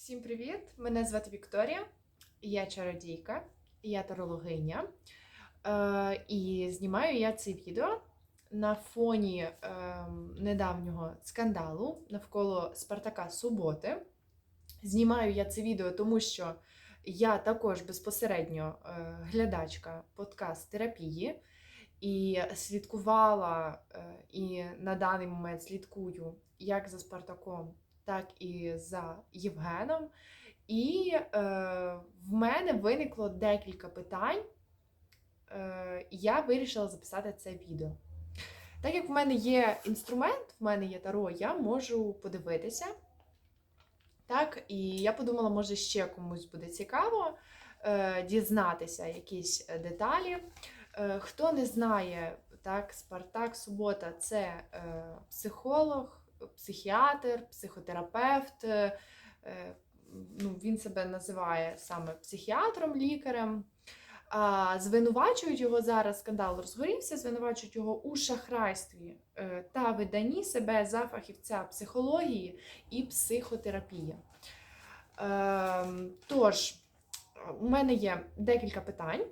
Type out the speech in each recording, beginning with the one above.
Всім привіт! Мене звати Вікторія, я чародійка, я тарологиня. Е, і знімаю я це відео на фоні е, недавнього скандалу навколо Спартака Суботи. Знімаю я це відео, тому що я також безпосередньо е, глядачка подкаст терапії і слідкувала е, і на даний момент слідкую як за Спартаком, так і за Євгеном. І е, в мене виникло декілька питань. Е, і я вирішила записати це відео. Так як в мене є інструмент, в мене є таро, я можу подивитися. Так, і я подумала, може, ще комусь буде цікаво е, дізнатися якісь деталі. Е, хто не знає, так, Спартак Субота це е, психолог, психіатр, психотерапевт. Е, е, ну, він себе називає саме психіатром, лікарем. А звинувачують його зараз, скандал розгорівся, звинувачують його у шахрайстві е, та виданні себе за фахівця психології і психотерапії. Е, Тож, у мене є декілька питань.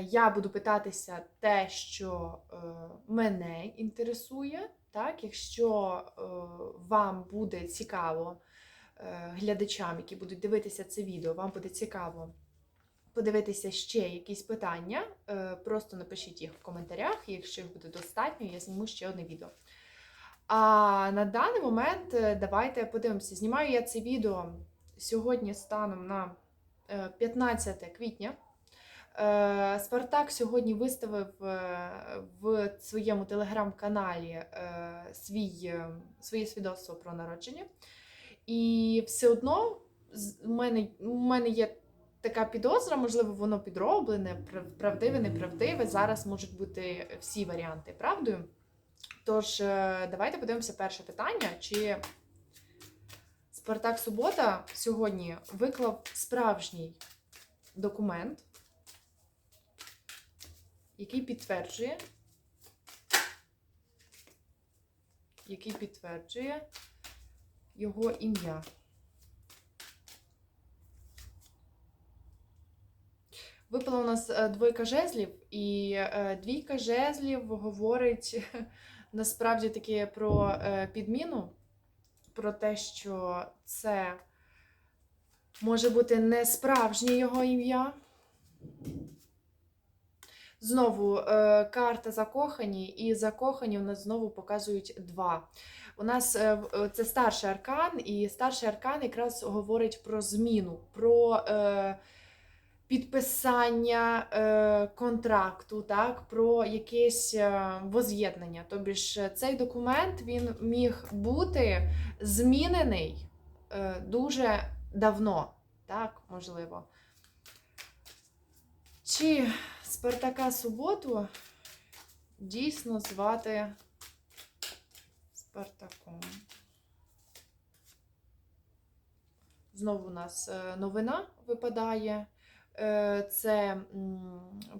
Я буду питатися те, що мене інтересує. Так? Якщо е, вам буде цікаво, е, глядачам, які будуть дивитися це відео, вам буде цікаво подивитися ще якісь питання, е, просто напишіть їх в коментарях, якщо їх буде достатньо, я зніму ще одне відео. А на даний момент е, давайте подивимося. Знімаю я це відео сьогодні станом на е, 15 квітня. Е, Спартак сьогодні виставив е, в своєму телеграм-каналі е, свій, своє свідоцтво про народження. І все одно у мене, у мене є така підозра, можливо, воно підроблене, правдиве, неправдиве. Зараз можуть бути всі варіанти правдою. Тож, давайте подивимося перше питання. Чи Спартак Субота сьогодні виклав справжній документ, який підтверджує, який підтверджує його ім'я. Випала у нас е, двойка жезлів, і е, двійка жезлів говорить насправді таки про е, підміну, про те, що це може бути не справжнє його ім'я. Знову е, карта закохані, і закохані у нас знову показують два. У нас е, е, це старший аркан, і старший аркан якраз говорить про зміну, про підписання контракту, так, про якесь воз'єднання. Тобі ж цей документ він міг бути змінений дуже давно, так, можливо. Чи Спартака Суботу дійсно звати Спартаком? Знову у нас е, новина випадає. Е, Це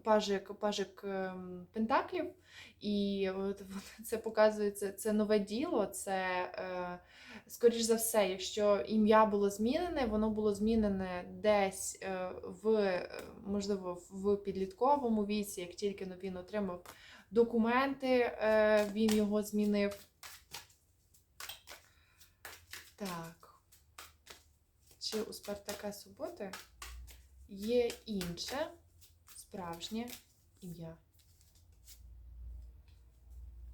пажик, пажик ем, Пентаклів, і це показується це нове діло. Це, е, скоріш за все, якщо ім'я було змінене, воно було змінене десь е, в, е, можливо, в підлітковому віці, як тільки він отримав документи, е, він його змінив. Так. Чи у Спартака Суботи є інше справжнє ім'я?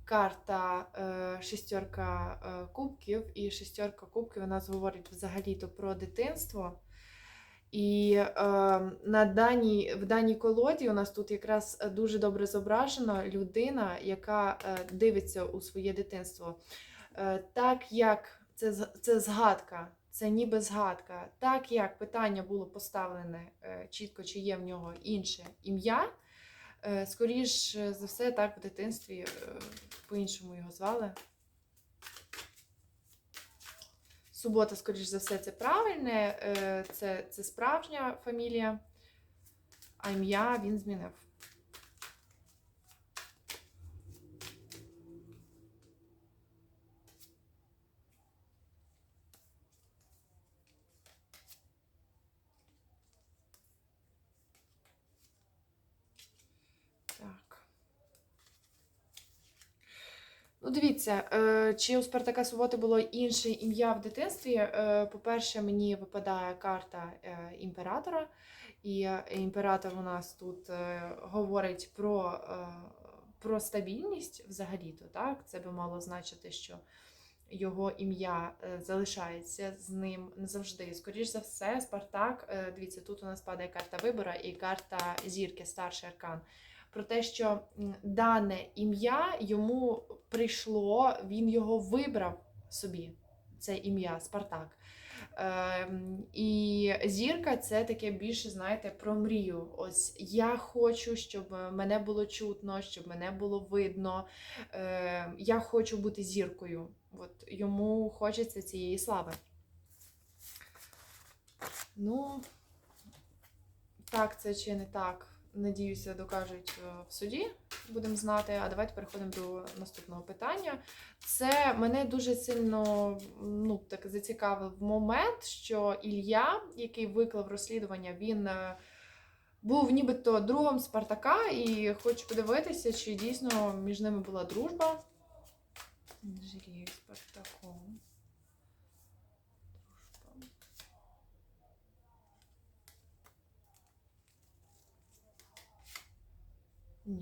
Карта е, шестерка е, кубків, і шестерка кубків у нас говорить взагалі-то про дитинство. І е, на даній, в даній колоді у нас тут якраз дуже добре зображена людина, яка е, дивиться у своє дитинство. Е, так як це, це згадка, це ніби згадка, так як питання було поставлене е, чітко, чи є в нього інше ім'я, скоріш за все, так в дитинстві е, по-іншому його звали. Субота, скоріш за все, це правильне, е, це, це справжня фамілія, а ім'я він змінив. Ну, дивіться, е, чи у Спартака Суботи було інше ім'я в дитинстві? Е, По-перше, мені випадає карта е, імператора, і імператор у нас тут говорить про, про стабільність взагалі-то, так? Це би мало значити, що його ім'я залишається з ним назавжди. Скоріш за все, Спартак, дивіться, тут у нас падає карта вибора і карта зірки, старший аркан. Про те, що дане ім'я йому прийшло, він його вибрав собі, це ім'я Спартак. Ем, і зірка це таке більше, знаєте, про мрію. Ось я хочу, щоб мене було чутно, щоб мене було видно. Ем, я хочу бути зіркою. От йому хочеться цієї слави. Ну, так, це чи не так. Надіюся, докажуть е, в суді, будемо знати. А давайте переходимо до наступного питання. Це мене дуже сильно ну, так зацікавив момент, що Ілля, який виклав розслідування, він е, був нібито другом Спартака, і хочу подивитися, чи дійсно між ними була дружба. Інжирію Спартаком. Дружба. Ні.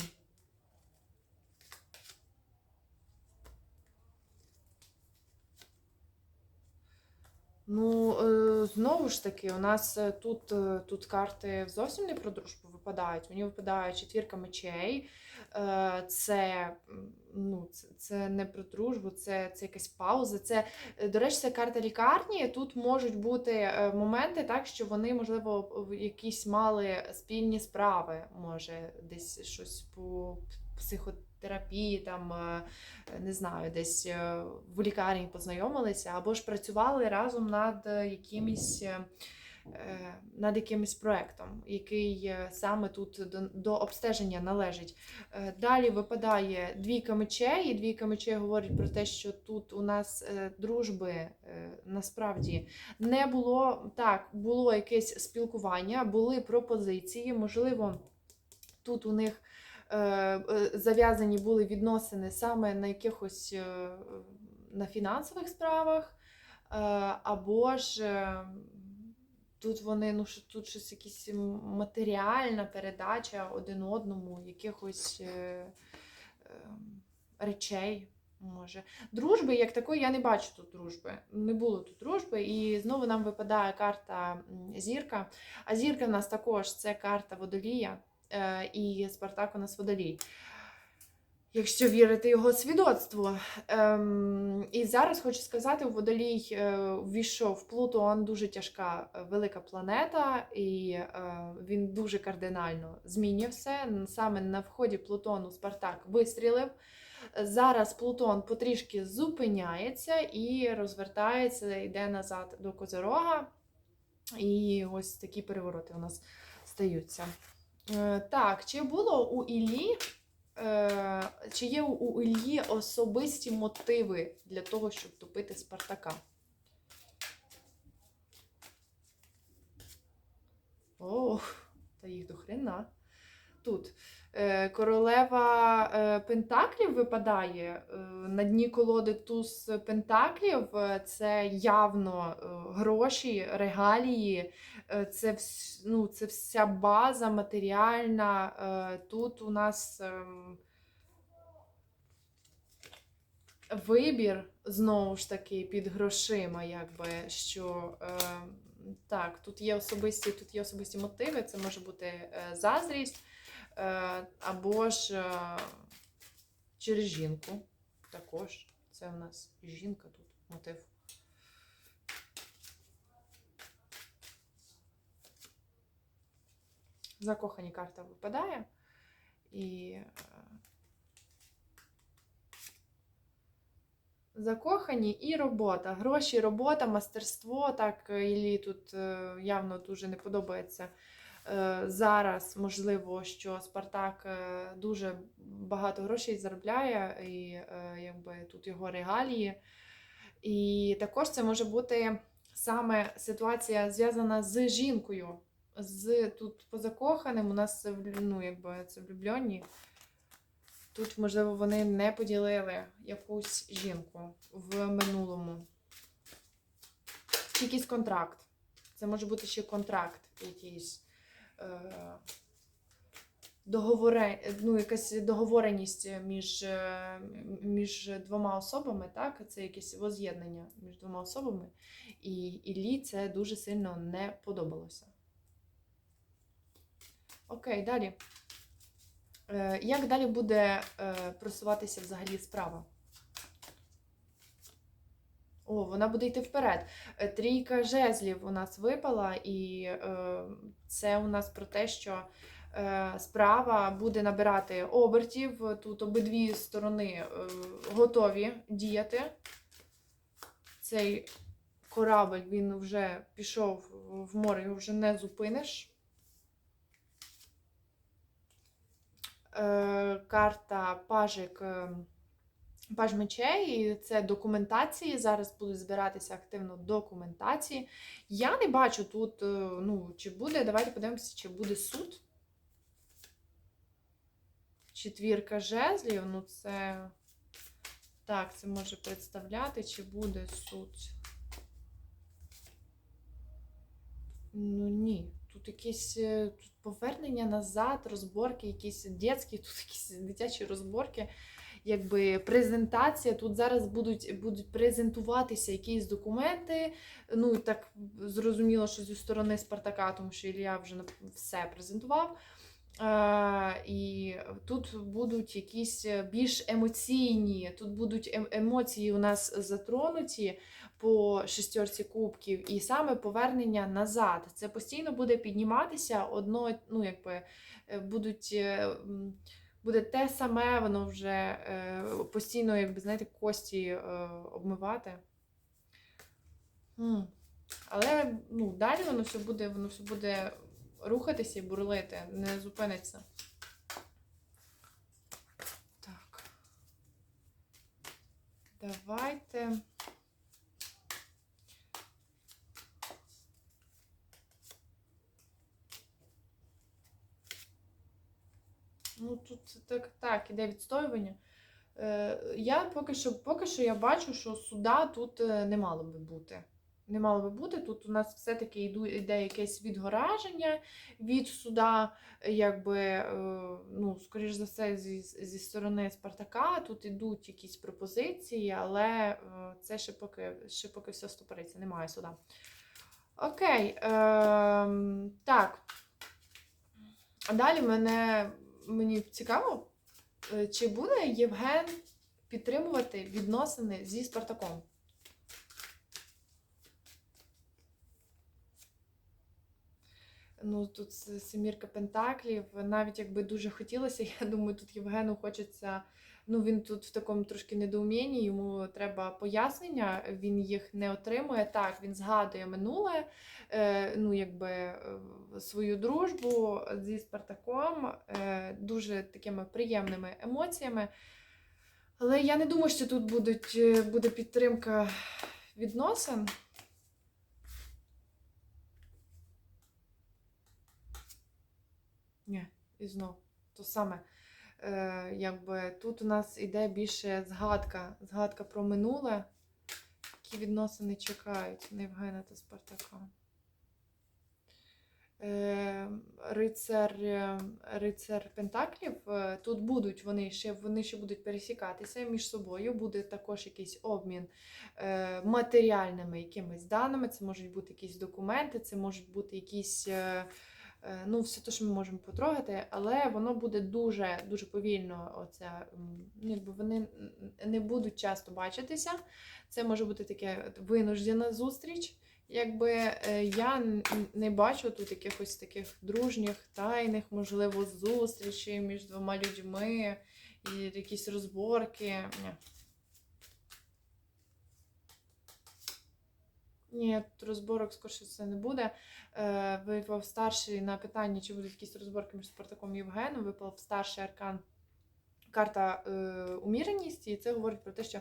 Ну, е, знову ж таки, у нас е, тут, е, тут карти зовсім не про дружбу випадають. Мені випадає четвірка мечей. Е, Це, ну, це, це не про дружбу, це, це якась пауза. Це, до речі, це карта лікарні. Тут можуть бути моменти, так, що вони, можливо, якісь мали спільні справи, може, десь щось по психотерапії, там, е, не знаю, десь е, в лікарні познайомилися, або ж працювали разом над е, якимось. е, Над якимось проектом, який саме тут до, до обстеження належить. Далі випадає двійка мечей, і двійка мечей говорить про те, що тут у нас дружби насправді не було. Так, було якесь спілкування, були пропозиції, можливо, тут у них зав'язані були відносини саме на якихось е, на фінансових справах, е, або ж е, тут вони, ну тут щось якісь матеріальна передача один одному, якихось е, е, речей. Може, дружби як такої я не бачу тут дружби. Не було тут дружби, і знову нам випадає карта зірка. А зірка в нас також це карта водолія, е, і Спартак у нас водолій. Якщо вірити його свідоцтву. Ем, і зараз хочу сказати, у водолій е, ввійшов Плутон, дуже тяжка е, велика планета, і е, він дуже кардинально змінює все. Саме на вході Плутону Спартак вистрілив. Зараз Плутон потрішки зупиняється і розвертається, йде назад до Козирога. І ось такі перевороти у нас стаються. Е, Так, чи було у Іллі, е, чи є у- Іллі особисті мотиви для того, щоб топити Спартака? О, та їх до хрена. Тут королева е, Пентаклів випадає. Е, на дні колоди туз Пентаклів е, це явно е, гроші, регалії, е, це, ну, це вся база матеріальна. Е, тут у нас. ем, Вибір знову ж таки під грошима, якби що е, так, тут є особисті, тут є особисті мотиви. Це може бути е, заздрість, е, або ж е, через жінку. Також це у нас жінка тут мотив. Закохані карта випадає. І е, Закохані і робота. Гроші, робота, мастерство. Так, е, Іллі тут е, явно дуже не подобається. Е, Зараз можливо, що Спартак е, дуже багато грошей заробляє, і е, якби тут його регалії. І також це може бути саме ситуація зв'язана з жінкою. З тут по закоханим у нас ну, якби це влюблені. Тут, можливо, вони не поділили якусь жінку в минулому. Якийсь контракт. Це може бути ще контракт якийсь. Е, договоре, ну, якась договореність між, е, між двома особами, так? Це якесь воз'єднання між двома особами. І Іллі це дуже сильно не подобалося. Окей, далі. Е, Як далі буде просуватися взагалі справа? О, вона буде йти вперед. Е, Трійка жезлів у нас випала, і е, це у нас про те, що е, справа буде набирати обертів. Тут обидві сторони е, готові діяти. Цей корабль він вже пішов в море, його вже не зупиниш. Е, карта пажик. Паж мечей, і це документації. Зараз будуть збиратися активно документації. Я не бачу тут, е, ну, чи буде, давайте подивимося, чи буде суд. Четвірка жезлів, ну це. Так, це може представляти, чи буде суд. Ну ні. Тут якісь е, тут повернення назад, розборки, якісь дитячі, тут якісь дитячі розборки якби презентація. Тут зараз будуть будуть презентуватися якісь документи. Ну так зрозуміло, що зі сторони Спартака, тому що Ілля вже все презентував. Е, і тут будуть якісь більш емоційні, тут будуть ем- емоції у нас затронуті по шестерці кубків, і саме повернення назад. Це постійно буде підніматися, одно, ну якби е, будуть. Буде те саме, воно вже е, постійно, якби, знаєте, кості е, обмивати. Але ну, далі воно все буде, воно все буде рухатися і бурлити, не зупиниться. Так. Давайте. Ну, тут так, так, іде відстоювання. Е, я поки що, поки що я бачу, що суда тут е, не мало би бути. Не мало би бути. Тут у нас все-таки йде якесь відгораження від суда, якби, е, ну, скоріш за все, зі, зі сторони Спартака. Тут ідуть якісь пропозиції, але це ще поки, ще поки все стопориться, немає суда. Окей. Е, так. Далі мене мені цікаво, е, чи буде Євген підтримувати відносини зі Спартаком? Ну, тут семірка Пентаклів, навіть якби дуже хотілося, я думаю, тут Євгену хочеться. Ну, він тут в такому трошки недоумінні, йому треба пояснення, він їх не отримує. Так, він згадує минуле, е, ну, якби е, свою дружбу зі Спартаком, е, дуже такими приємними емоціями. Але я не думаю, що тут будуть, буде підтримка відносин. Ні, і знов то саме. Е, якби тут у нас іде більше згадка, згадка про минуле, які відносини чекають на Євгена та Спартака. Е, рицар, е, рицар Пентаклів, е, тут будуть вони ще, вони ще будуть пересікатися між собою, буде також якийсь обмін е, матеріальними якимись даними, це можуть бути якісь документи, це можуть бути якісь. е, Ну, все те, що ми можемо потрогати, але воно буде дуже дуже повільно. Оце, ну, якби вони не будуть часто бачитися. Це може бути таке винуждена зустріч. Якби е, я не бачу тут якихось таких дружніх, тайних, можливо, зустрічей між двома людьми і якісь розборки. Ні. Ні, розборок скоріше це не буде. Е, Випав старший на питання, чи будуть якісь розборки між Спартаком і Євгеном. Випав старший аркан карта е, уміреність, і це говорить про те, що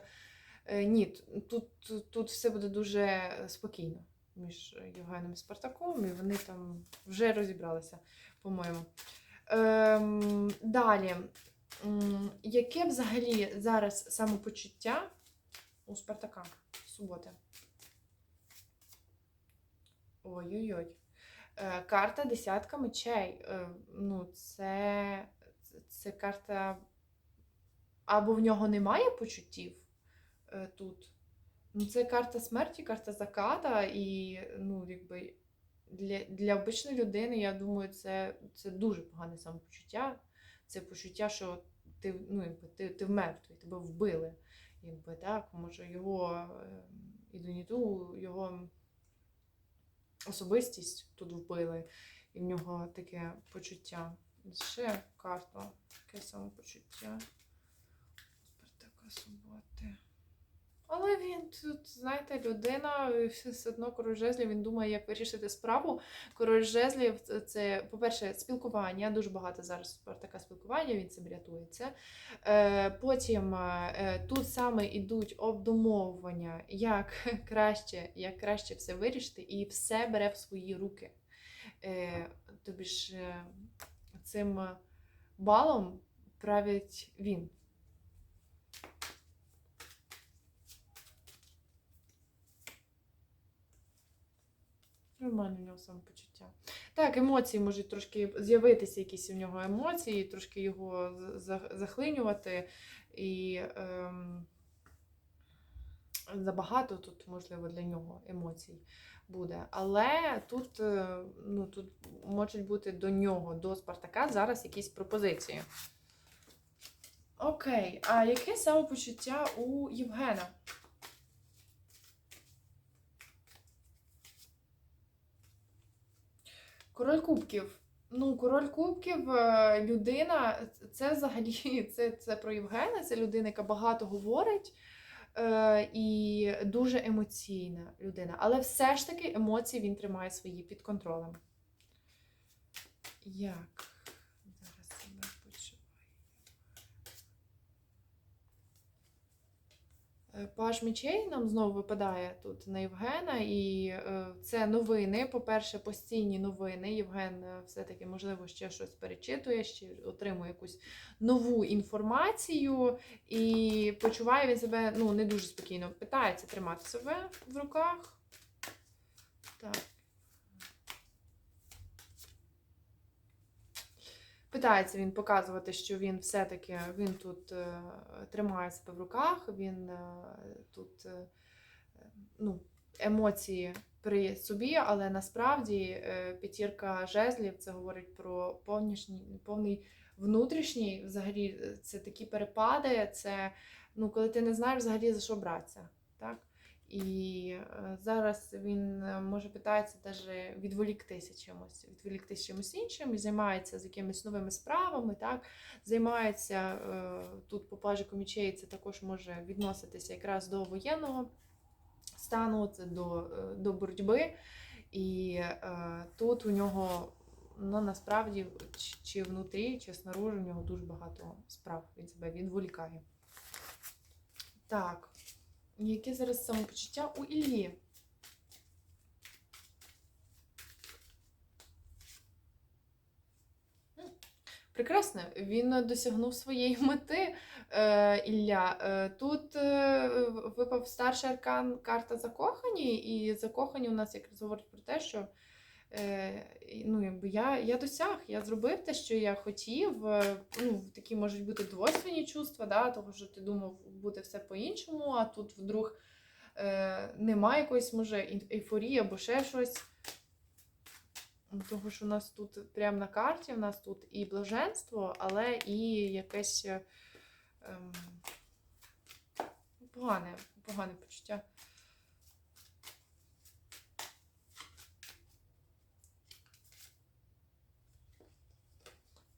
е, ні, тут, тут, все буде дуже спокійно між Євгеном і Спартаком, і вони там вже розібралися, по-моєму. Ем, далі. Яке взагалі зараз самопочуття у Спартака суботи? Ой-ой-ой. Е, Карта десятка мечей. Е, Ну, це, це карта. Або в нього немає почуттів е, тут. Ну, це карта смерті, карта заката, і ну, якби для, для обичної людини, я думаю, це, це дуже погане самопочуття. Це почуття, що ти, ну, якби, ти, ти мертвий, тебе вбили. Якби, так, може, його ідентиту, його особистість тут вбили, і в нього таке почуття. Ще карта, таке самопочуття. Спартака суботи. Але він тут, знаєте, людина, все одно король жезлів, він думає, як вирішити справу. Король жезлів це- по-перше, спілкування. Дуже багато зараз Спартака спілкування, він цим рятується. Е, потім е, тут саме йдуть обдумовування, як краще, як краще все вирішити, і все бере в свої руки. Е, тобі ж е, цим балом править він. Нормально у нього самопочуття. Так, емоції можуть трошки з'явитися, якісь у нього емоції, трошки його за- за- захлинювати. І ем, забагато тут, можливо, для нього емоцій буде. Але тут, е, ну, тут можуть бути до нього, до Спартака, зараз якісь пропозиції. Окей, а яке самопочуття у Євгена? Король кубків. Ну, король кубків, е, людина, це взагалі це, це про Євгена, це людина, яка багато говорить е, і дуже емоційна людина. Але все ж таки емоції він тримає свої під контролем. Як зараз себе почуваю? Е, Паж мечей нам знову випадає тут на Євгена, і е, це новини. По-перше, постійні новини. Євген е, все-таки, можливо, ще щось перечитує, ще отримує якусь нову інформацію, і почуває він себе ну, не дуже спокійно. Питається тримати себе в руках. Так. Питається він показувати, що він все-таки він тут е, тримає себе в руках, він е, тут е, ну, емоції при собі, але насправді п'ятірка жезлів це говорить про повний внутрішній, взагалі, це такі перепади, це ну, коли ти не знаєш взагалі за що братися. І е, зараз він е, може питається даже відволіктися чимось, відволіктися чимось іншим і займається з якимись новими справами, так займається е, тут по пажику мічей, це також може відноситися якраз до воєнного стану, це до, до боротьби. І тут у нього ну, насправді чи, внутрі, чи снаружи у нього дуже багато справ. Він себе відволікає. Так. Яке зараз самопочуття у Іллі? Прекрасно, він досягнув своєї мети е, Ілля. Е, тут е, випав старший аркан карта закохані, і закохані у нас якраз говорить про те, що ну, якби я, я досяг, я зробив те, що я хотів. Е, Ну, такі можуть бути двойственні чувства, да, того, що ти думав, буде все по-іншому, а тут вдруг е, немає якоїсь, може, ейфорії або ще щось. Того, що у нас тут прямо на карті, у нас тут і блаженство, але і якесь е, ем, погане, погане почуття.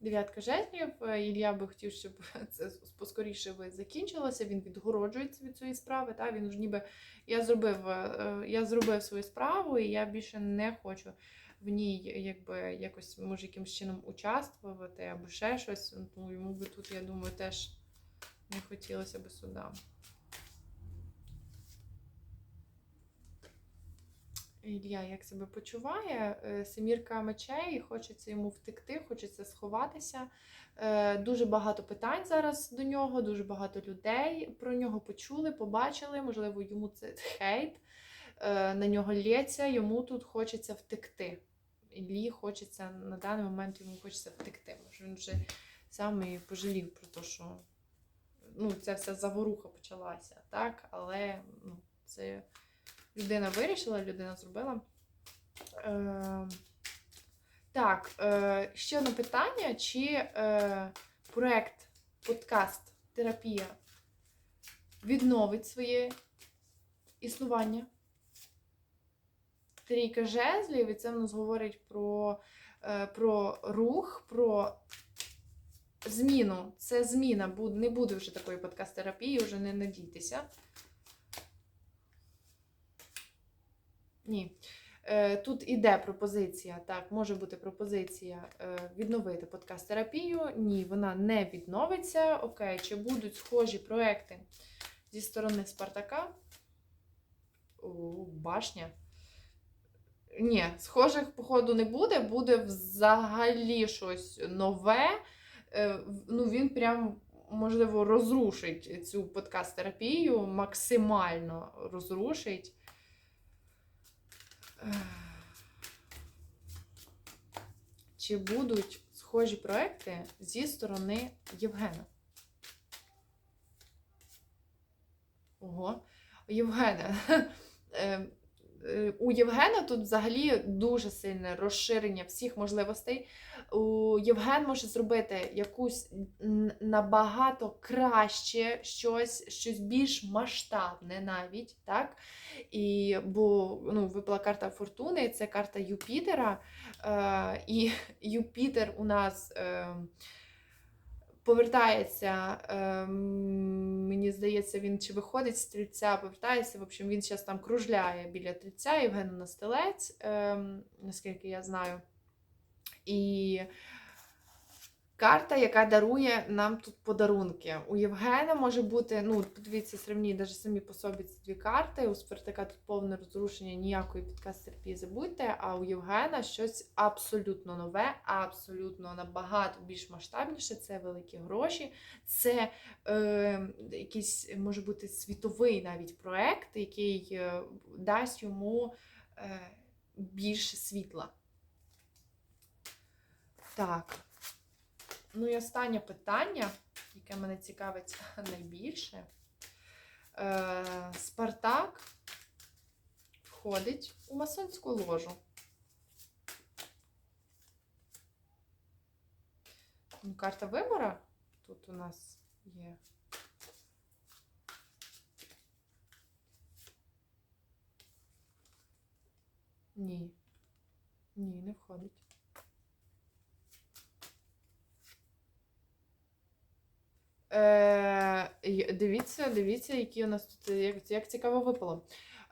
Дев'ятка жезлів. Е, Ілля би хотів, щоб це поскоріше закінчилося. Він відгороджується від цієї справи. Та? Він ж ніби я зробив, е, я зробив свою справу, і я більше не хочу в ній якби якось може якимось чином участвувати або ще щось. Ну, йому би тут, я думаю, теж не хотілося би сюди. Ілля як себе почуває. Е, Семірка мечей, хочеться йому втекти, хочеться сховатися. Е, Дуже багато питань зараз до нього, дуже багато людей про нього почули, побачили. Можливо, йому це хейт, е, на нього лється, йому тут хочеться втекти. Іллі хочеться на даний момент йому хочеться втекти. Може, він вже сам і пожалів про те, що ну, ця вся заворуха почалася, так? Але ну, це людина вирішила, людина зробила. Е, так, е, ще одне питання: чи е, проект, подкаст, терапія відновить своє існування? Трійка жезлів, і це в нас говорить про, е, про рух, про зміну. Це зміна. Не буде вже такої подкаст-терапії, вже не надійтеся. Ні. Е, Тут іде пропозиція, так, може бути пропозиція е, відновити подкаст-терапію. Ні, вона не відновиться. Окей, чи будуть схожі проекти зі сторони Спартака? О, башня. Ні, схожих, походу, не буде. Буде взагалі щось нове. Е, Ну, він прям, можливо, розрушить цю подкаст-терапію, максимально розрушить. Чи будуть схожі проекти зі сторони Євгена? Ого, Євгена. Е, У Євгена тут взагалі дуже сильне розширення всіх можливостей. У Євген може зробити якусь набагато краще щось, щось більш масштабне навіть, так? І, бо ну, випала карта Фортуни, це карта Юпітера. Е, і Юпітер у нас е, повертається, е, мені здається, він чи виходить з стрільця, повертається. В общем, він зараз там кружляє біля стрільця, Євген Настелець, е, наскільки я знаю. І карта, яка дарує нам тут подарунки. У Євгена може бути, ну, подивіться, сравніть навіть самі по собі ці дві карти. У Спартака тут повне розрушення, ніякої підкаст-терапії забудьте, а у Євгена щось абсолютно нове, абсолютно набагато більш масштабніше. Це великі гроші, це е, якийсь може бути світовий навіть проект, який е, дасть йому е, більше світла. Так. Ну і останнє питання, яке мене цікавить найбільше. Е, Спартак входить у масонську ложу. Ну, Карта вибора тут у нас є. Ні. Ні, не входить. Е, дивіться, дивіться, які у нас тут як, як цікаво випало.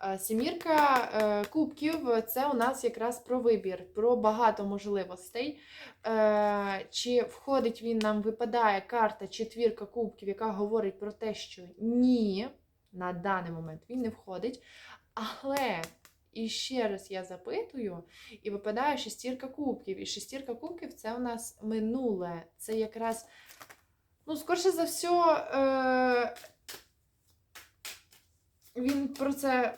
Е, Сімірка е, кубків це у нас якраз про вибір, про багато можливостей. Чи входить він нам, випадає карта четвірка кубків, яка говорить про те, що ні, на даний момент він не входить. Але і ще раз я запитую, і випадає шестірка кубків. І шестірка кубків це у нас минуле. Це якраз. Ну, скорше за все, е, він про це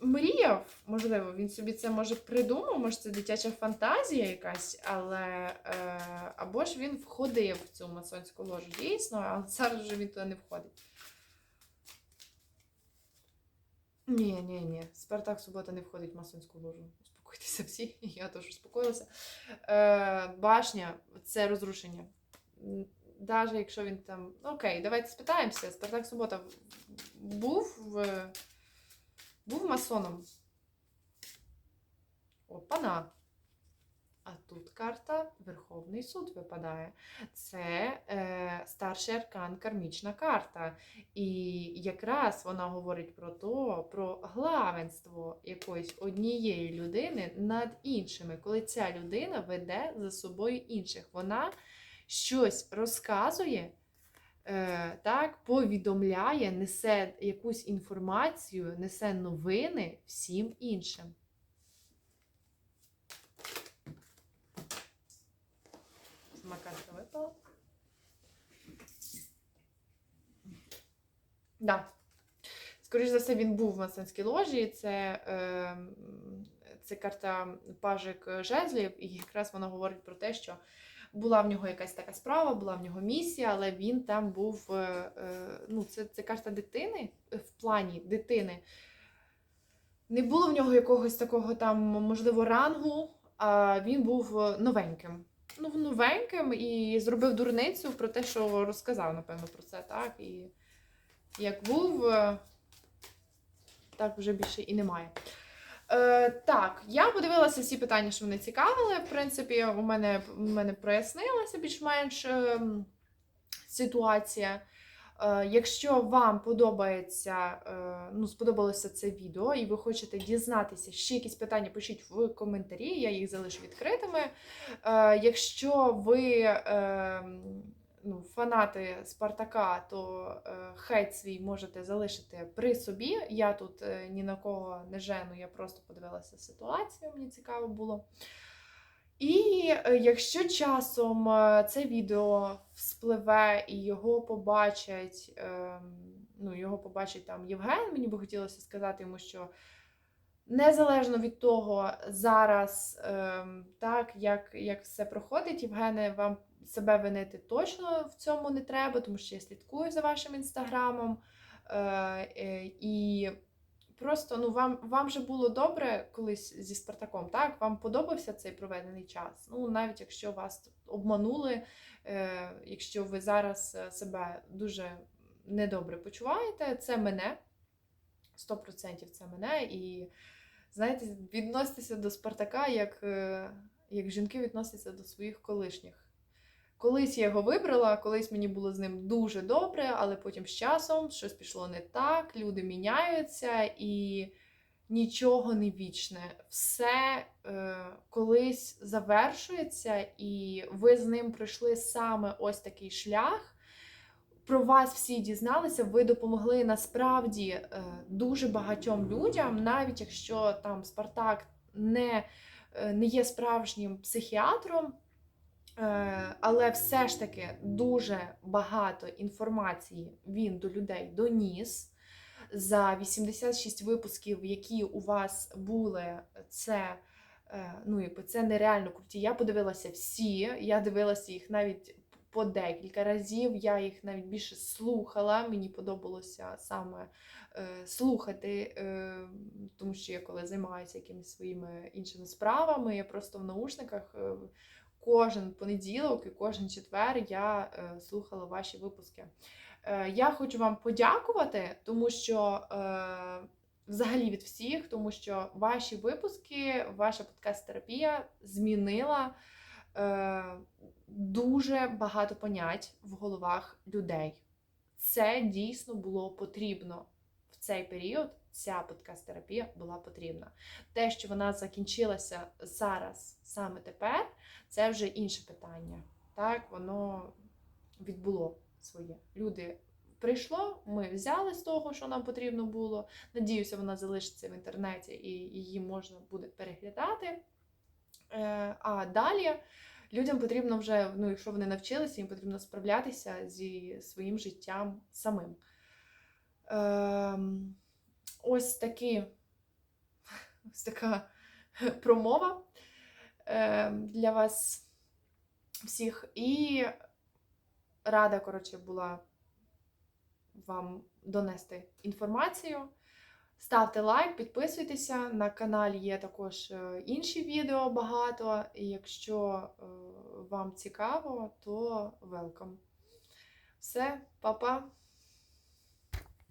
мріяв, можливо, він собі це може придумав, може це дитяча фантазія якась, але е, або ж він входив в цю масонську ложу дійсно, але зараз вже він туди не входить. Ні, ні, ні. Спартак субота не входить в масонську ложу. Успокойтеся всі, я теж успокоїлася. Е, башня це розрушення. Навіть якщо він там. ну, Окей, давайте спитаємося. Спартак Субота був в... був масоном. Опана. А тут карта Верховний суд випадає. Це е, старший аркан, кармічна карта. І якраз вона говорить про то, про главенство якоїсь однієї людини над іншими, коли ця людина веде за собою інших. Вона щось розказує, е, так, повідомляє, несе якусь інформацію, несе новини всім іншим. Сама карта випала. Да. Скоріше за все, він був в масонській ложі, це е, це карта пажик жезлів, і якраз вона говорить про те, що була в нього якась така справа, була в нього місія, але він там був. Е, е, ну, це, це карта дитини е, в плані дитини. Не було в нього якогось такого там, можливо, рангу, а він був новеньким. Ну, новеньким і зробив дурницю про те, що розказав, напевно, про це, так. І як був, так вже більше і немає. Е, так, я подивилася всі питання, що мене цікавили. В принципі, у мене, у мене прояснилася більш-менш е, ситуація. Е, якщо вам подобається, е, ну, сподобалося це відео, і ви хочете дізнатися ще якісь питання, пишіть в коментарі, я їх залишу відкритими. Е, якщо ви е, ну, фанати Спартака, то е, хейт свій можете залишити при собі. Я тут е, ні на кого не жену, я просто подивилася ситуацію, мені цікаво було. І е, якщо часом це відео вспливе і його побачать, ем, ну, його побачить там Євген, мені би хотілося сказати йому, що незалежно від того, зараз ем, так, як, як все проходить, Євгене, вам себе винити точно в цьому не треба, тому що я слідкую за вашим інстаграмом. Е, е, і просто ну, вам, вам же було добре колись зі Спартаком, так? Вам подобався цей проведений час. Ну, навіть якщо вас обманули, е, якщо ви зараз себе дуже недобре почуваєте, це мене. 100% це мене. І знаєте, відноситися до Спартака, як, як жінки відносяться до своїх колишніх. Колись я його вибрала, колись мені було з ним дуже добре, але потім з часом щось пішло не так, люди міняються і нічого не вічне. Все е, колись завершується, і ви з ним пройшли саме ось такий шлях. Про вас всі дізналися, ви допомогли насправді е, дуже багатьом людям, навіть якщо там Спартак не, е, не є справжнім психіатром. Е, Але все ж таки дуже багато інформації він до людей доніс. За 86 випусків, які у вас були, це е, ну, якби це нереально круті. Я подивилася всі, я дивилася їх навіть по декілька разів. Я їх навіть більше слухала. Мені подобалося саме е, слухати, тому що я коли займаюся якимись своїми іншими справами, я просто в наушниках. Кожен понеділок і кожен четвер я е, слухала ваші випуски. Е, я хочу вам подякувати, тому що е, взагалі від всіх, тому що ваші випуски, ваша подкаст-терапія змінила дуже багато понять в головах людей. Це дійсно було потрібно в цей період. Ця подкаст-терапія була потрібна. Те, що вона закінчилася зараз, саме тепер, це вже інше питання. Так, воно відбуло своє. Люди прийшло, ми взяли з того, що нам потрібно було. Надіюся, вона залишиться в інтернеті і її можна буде переглядати. Е, А далі людям потрібно вже, ну, якщо вони навчилися, їм потрібно справлятися зі своїм життям самим. Ось такі, ось така промова е, для вас всіх. І рада, коротше, була вам донести інформацію. Ставте лайк, підписуйтеся. На каналі є також е, інші відео багато. І якщо е, вам цікаво, то welcome. Все, па-па!